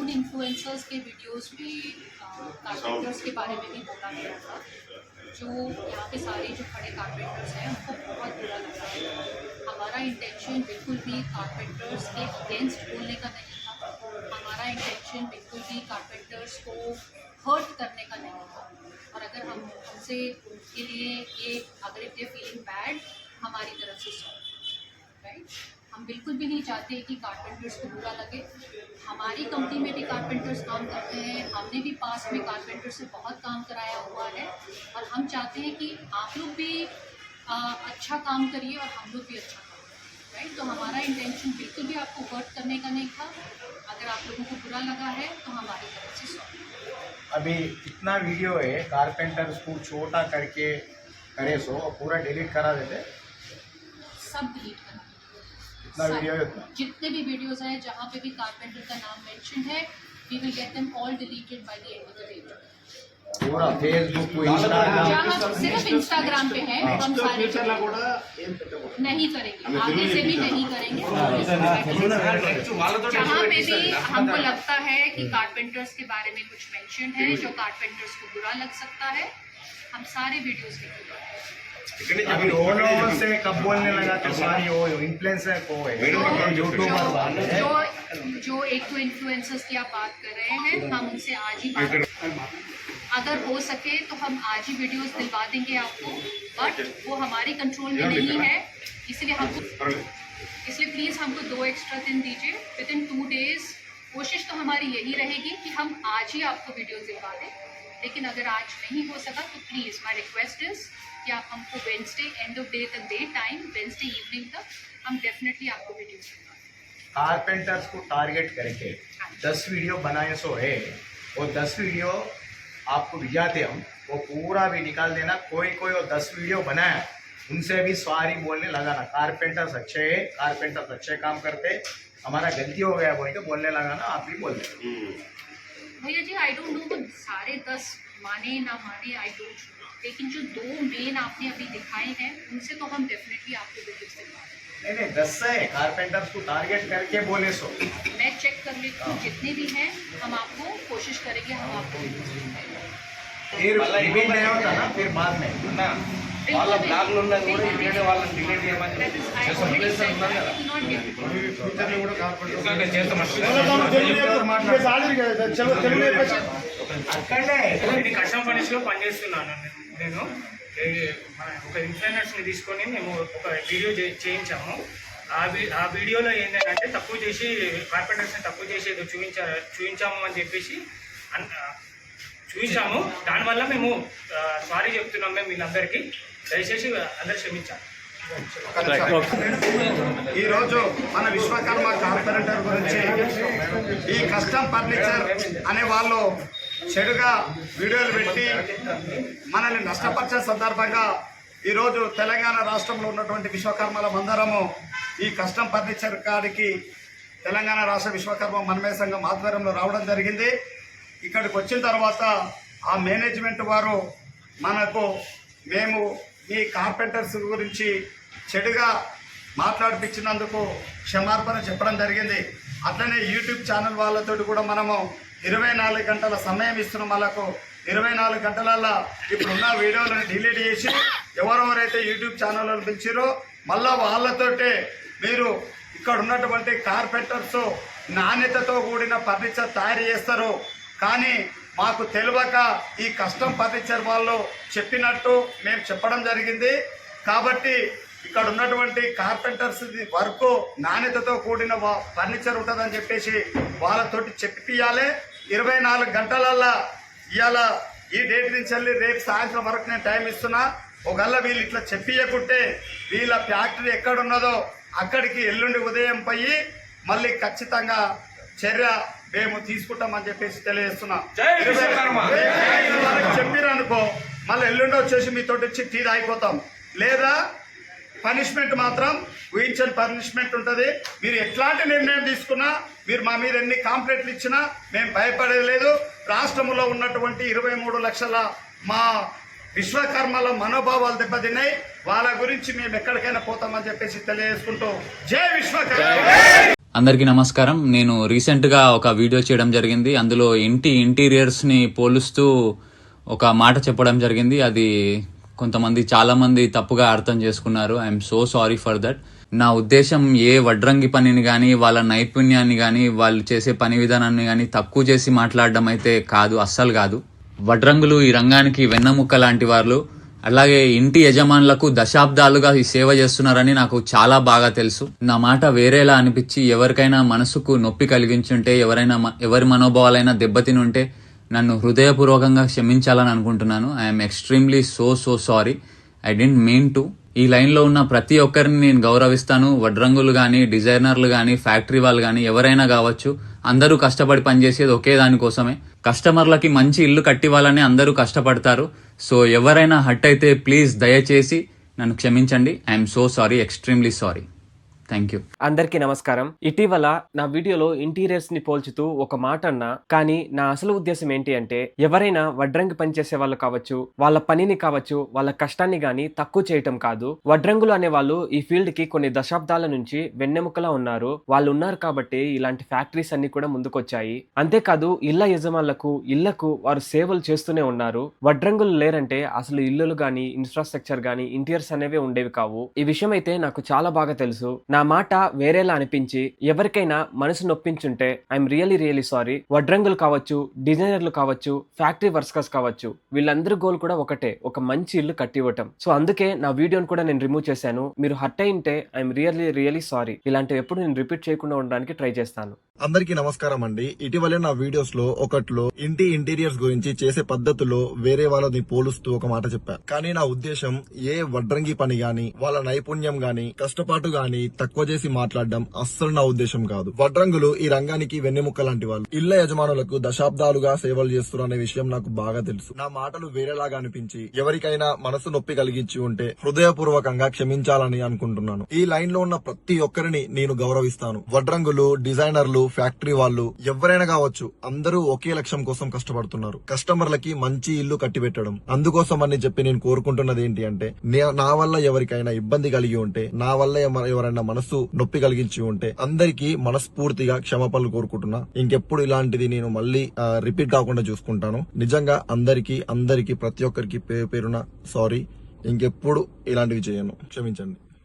उन इन्फ्लुएंसर्स के वीडियोस में कारपेंटर्स के बारे में भी बोला गया था, जो यहाँ पे सारे जो खड़े कारपेंटर्स हैं, उनको बहुत बुरा लगा। है हमारा इंटेंशन बिल्कुल भी कारपेंटर्स के अगेंस्ट बोलने का नहीं था। हमारा इंटेंशन बिल्कुल भी कारपेंटर्स को हर्ट करने का नहीं था। और अगर हम, हमसे उनके लिए ये अगर इफ़ दे फीलिंग बैड हमारी तरफ़ से सॉरी राइट हम बिल्कुल भी नहीं चाहते कि कारपेंटर्स को बुरा लगे। हमारी कंपनी में भी कारपेंटर्स काम करते हैं हमने भी पास में कारपेंटर से बहुत काम कराया हुआ है और हम चाहते हैं कि आप लोग भी आ, अच्छा काम करिए और हम लोग भी अच्छा काम करें राइट तो हमारा इंटेंशन बिल्कुल भी आपको वर्क करने का नहीं था। अगर आप लोगों को बुरा लगा है तो हमारी तरफ़ से सॉरी अभी कितना वीडियो है कारपेंटर्स को छोटा करके करे सो पूरा डिलीट करा देते। सब डिलीट कितना वीडियो है जितने भी वीडियोस हैं जहाँ पे भी कारपेंटर का नाम मेंशन है we will get them all deleted by the end of the day पूरा फेसबुक इंस्टाग्राम सिर्फ़ इंस्टाग्राम पे है हम सारे नहीं करेंगे आगे से भी नहीं करेंगे। जहाँ पे भी हमको लगता है कि कारपेंटर्स के बारे में कुछ मेंशन है जो कारपेंटर्स को बुरा लग सकता है हम सारे वीडियोस देखेंगे अभी से कब बोलने लगा तो सारी वो इन्फ्लुएंसर को है यूट्यूबर वाले जो जो एक तो इन्फ्लुएंसर्स की आप बात कर रहे हैं हम उनसे आज ही बात अगर हो सके तो हम आज ही वीडियोस दिलवा देंगे आपको बट वो हमारे कंट्रोल में नहीं है इसलिए हमको इसलिए प्लीज़ हमको दो एक्स्ट्रा दिन दीजिए। विद इन टू डेज़ कोशिश तो हमारी यही रहेगी कि हम आज ही आपको वीडियो दिलवा दें। लेकिन अगर आज नहीं हो सका तो प्लीज़ माई रिक्वेस्ट इज़ कि आप हमको वेंसडे एंड ऑफ़ डे तक दे टाइम वेंसडे इवनिंग तक हम डेफिनेटली आपको वीडियो कारपेंटर्स को टारगेट करके दस वीडियो बनाए सो है। वो दस वीडियो आपको भिजाते हम। वो पूरा भी निकाल देना। कोई कोई वो दस वीडियो बनाया उनसे भी सॉरी बोलने लगाना कारपेंटर्स अच्छे है। कारपेंटर्स अच्छे काम करते हमारा गलती हो गया बोल के बोलने लगाना आप भी बोल दे भैया जी आई डोंट नो सारे दस माने ना माने आई डोंट नो लेकिन जो दो मेन आपने अभी दिखाए हैं उनसे तो हम डेफिनेटली आपको वीडियो दिलवा देंगे नहीं नहीं दस है कारपेंटर्स को टारगेट करके बोले सो मैं चेक कर लेती हूँ जितने भी हैं हम आपको कोशिश करेंगे हम आपको वीडियोस दिलवाएंगे फिर रिपीट नहीं होता ना फिर बाद में వాళ్ళ బ్లాగ్లు ఉన్నది కూడా ఈ వీడియో వాళ్ళని డిలీట్ చేయమని That is, I already said that. I will అక్కడే ఇది కస్టమ్ ఫర్నిచర్లో పనిచేస్తున్నాను. నేను ఒక ఇన్ఫ్లుయెన్సర్స్ని తీసుకొని మేము ఒక వీడియో చేయించాము. ఆ ఆ వీడియోలో ఏంటంటే తక్కువ చేసి కార్పెంటర్స్ని తక్కువ చేసి ఏదో చూపించా చూపించాము అని చెప్పేసి చూపించాము. దానివల్ల మేము సారీ చెప్తున్నాం మేము వీళ్ళందరికీ. దయచేసి అందరు క్షమించాలి. ఈరోజు మన విశ్వకర్మ కార్పొరేటర్ గురించి ఈ కస్టమ్ ఫర్నిచర్ అనే వాళ్ళు చెడుగా వీడియోలు పెట్టి మనల్ని నష్టపరిచే సందర్భంగా ఈరోజు తెలంగాణ రాష్ట్రంలో ఉన్నటువంటి విశ్వకర్మల మందరము ఈ కష్టం ఫర్నిచర్ కాడికి తెలంగాణ రాష్ట్ర విశ్వకర్మ మనమే సంఘం ఆధ్వర్యంలో రావడం జరిగింది. ఇక్కడికి వచ్చిన తర్వాత ఆ మేనేజ్మెంట్ వారు మనకు మేము మీ కార్పెంటర్స్ గురించి చెడుగా మాట్లాడిపించినందుకు క్షమార్పణ చెప్పడం జరిగింది. అట్లనే యూట్యూబ్ ఛానల్ వాళ్ళతో కూడా మనము ఇరవై నాలుగు గంటల సమయం ఇస్తున్నాం వాళ్ళకు ఇరవై నాలుగు గంటలల్లో ఇప్పుడున్న వీడియోలను డిలీట్ చేసి ఎవరెవరైతే యూట్యూబ్ ఛానళ్ళను పిలిచిరో మళ్ళా వాళ్ళతోటే మీరు ఇక్కడ ఉన్నటువంటి కార్పెంటర్స్ నాణ్యతతో కూడిన ఫర్నిచర్ తయారు చేస్తారు. కానీ మాకు తెలియక ఈ కస్టమ్ ఫర్నిచర్ వాళ్ళు చెప్పినట్టు మేము చెప్పడం జరిగింది. కాబట్టి ఇక్కడ ఉన్నటువంటి కార్పెంటర్స్ వర్క్ నాణ్యతతో కూడిన ఫర్నిచర్ ఉంటుందని చెప్పేసి వాళ్ళతోటి చెప్పియాలి ఇరవై నాలుగు గంటలల్లా ఇవాళ ఈ డేట్ నుంచి వెళ్ళి రేపు సాయంత్రం వరకు నేను టైం ఇస్తున్నా. ఒకవేళ వీళ్ళు ఇట్లా చెప్పియకుంటే వీళ్ళ ఫ్యాక్టరీ ఎక్కడున్నదో అక్కడికి ఎల్లుండి ఉదయం పోయి మళ్ళీ ఖచ్చితంగా చర్య మేము తీసుకుంటామని చెప్పేసి తెలియజేస్తున్నా. చెప్పిరనుకో మళ్ళీ ఎల్లుండి వచ్చేసి మీతో వచ్చి టీ అయిపోతాం లేదా పనిష్మెంట్ మాత్రం ఊహించని పనిష్మెంట్ ఉంటుంది. మీరు ఎట్లాంటి నిర్ణయం తీసుకున్నా మీరు మా మీద ఎన్ని కాంప్లైంట్లు ఇచ్చినా మేము భయపడేది లేదు. రాష్ట్రంలో ఉన్నటువంటి ఇరవై మూడు లక్షల మా విశ్వకర్మల మనోభావాలు దెబ్బతిన్నాయి. వాళ్ళ గురించి మేము ఎక్కడికైనా పోతామని చెప్పేసి తెలియజేసుకుంటూ జై విశ్వకర్మ! అందరికీ నమస్కారం. నేను రీసెంట్గా ఒక వీడియో చేయడం జరిగింది. అందులో ఇంటి ఇంటీరియర్స్ని పోలుస్తూ ఒక మాట చెప్పడం జరిగింది. అది కొంతమంది చాలామంది తప్పుగా అర్థం చేసుకున్నారు. I'm so sorry for that నా ఉద్దేశం ఏ వడ్రంగి పనిని కానీ వాళ్ళ నైపుణ్యాన్ని కానీ వాళ్ళు చేసే పని విధానాన్ని కానీ తక్కువ చేసి మాట్లాడడం అయితే కాదు అస్సలు కాదు. వడ్రంగులు ఈ రంగానికి వెన్నముక్క లాంటి వాళ్ళు అలాగే ఇంటి యజమానులకు దశాబ్దాలుగా ఈ సేవ చేస్తున్నారని నాకు చాలా బాగా తెలుసు. నా మాట వేరేలా అనిపించి ఎవరికైనా మనసుకు నొప్పి కలిగించుంటే ఎవరైనా మ- ఎవరి మనోభావాలైనా దెబ్బతిని ఉంటే నన్ను హృదయపూర్వకంగా క్షమించాలని అనుకుంటున్నాను. I'm extremely so so sorry I didn't mean to ఈ లైన్లో ఉన్న ప్రతి ఒక్కరిని నేను గౌరవిస్తాను. వడ్రంగులు కానీ డిజైనర్లు కానీ ఫ్యాక్టరీ వాళ్ళు కానీ ఎవరైనా కావచ్చు అందరూ కష్టపడి పనిచేసేది ఒకే దానికోసమే కస్టమర్లకి మంచి ఇల్లు కట్టివ్వాలని అందరూ కష్టపడతారు. సో ఎవరైనా హట్ అయితే ప్లీజ్ దయచేసి నన్ను క్షమించండి. I'm so sorry extremely sorry thank you అందరికీ నమస్కారం. ఇటీవల నా వీడియోలో ఇంటీరియర్స్ని పోల్చుతూ ఒక మాట అన్నా కానీ నా అసలు ఉద్దేశం ఏంటి అంటే ఎవరైనా వడ్రంగి పనిచేసే వాళ్ళు కావచ్చు వాళ్ళ పనిని కావచ్చు వాళ్ళ కష్టాన్ని గాని తక్కువ చేయటం కాదు. వడ్రంగులు అనే వాళ్ళు ఈ ఫీల్డ్కి కొన్ని దశాబ్దాల నుంచి వెన్నెముకలా ఉన్నారు. వాళ్ళు ఉన్నారు కాబట్టి ఇలాంటి ఫ్యాక్టరీస్ అన్ని కూడా ముందుకొచ్చాయి. అంతేకాదు ఇళ్ళ యజమానులకు ఇళ్ళకు వారు సేవలు చేస్తూనే ఉన్నారు. వడ్రంగులు లేరంటే అసలు ఇల్లులు గాని ఇన్ఫ్రాస్ట్రక్చర్ గాని ఇంటీరియర్స్ అనేవి ఉండేవి కావు. ఈ విషయం అయితే నాకు చాలా బాగా తెలుసు. నా నా మాట వేరేలా అనిపించి ఎవరికైనా మనసు నొప్పించుంటే ఐఎమ్ రియలీ రియలీ సారీ. వడ్రంగులు కావచ్చు డిజైనర్లు కావచ్చు ఫ్యాక్టరీ వర్కర్స్ కావచ్చు వీళ్ళందరి గోల్ కూడా ఒకటే ఒక మంచి ఇల్లు కట్టివ్వటం. సో అందుకే నా వీడియోని కూడా నేను రిమూవ్ చేశాను. మీరు హర్ట్ అయింటే ఐఎమ్ రియల్లీ రియలీ సారీ. ఇలాంటివి ఎప్పుడు నేను రిపీట్ చేయకుండా ఉండడానికి ట్రై చేస్తాను. అందరికీ నమస్కారం అండి. ఇటీవలే నా వీడియోస్లో ఒకట్లో ఇంటి ఇంటీరియర్స్ గురించి చేసే పద్ధతిలో వేరే వాళ్ళని పోలుస్తూ ఒక మాట చెప్పా. కానీ నా ఉద్దేశం ఏ వడ్రంగి పని గాని వాళ్ళ నైపుణ్యం గాని కష్టపాటు గాని తక్కువ చేసి మాట్లాడడం అస్సలు నా ఉద్దేశం కాదు. వడ్రంగులు ఈ రంగానికి వెన్నెముక్క లాంటి వాళ్ళు. ఇళ్ళ యజమానులకు దశాబ్దాలుగా సేవలు చేస్తున్నారు అనే విషయం నాకు బాగా తెలుసు. నా మాటలు వేరేలాగా అనిపించి ఎవరికైనా మనసు నొప్పి కలిగించి ఉంటే హృదయపూర్వకంగా క్షమించాలని అనుకుంటున్నాను. ఈ లైన్లో ఉన్న ప్రతి ఒక్కరిని నేను గౌరవిస్తాను. వడ్రంగులు డిజైనర్లు ఫ్యాక్టరీ వాళ్ళు ఎవరైనా కావచ్చు అందరూ ఒకే లక్ష్యం కోసం కష్టపడుతున్నారు. కస్టమర్లకి మంచి ఇల్లు కట్టిపెట్టడం. అందుకోసం అని చెప్పి నేను కోరుకుంటున్నది ఏంటి అంటే నా వల్ల ఎవరికైనా ఇబ్బంది కలిగి ఉంటే నా వల్ల ఎవరైనా మనసు నొప్పి కలిగించి ఉంటే అందరికీ మనస్ఫూర్తిగా క్షమాపణలు కోరుకుంటున్నా. ఇంకెప్పుడు ఇలాంటిది నేను మళ్ళీ రిపీట్ కాకుండా చూసుకుంటాను. నిజంగా అందరికీ అందరికీ ప్రతి ఒక్కరికి పేరు పేరున సారీ. ఇంకెప్పుడు ఇలాంటివి చేయను. క్షమించండి.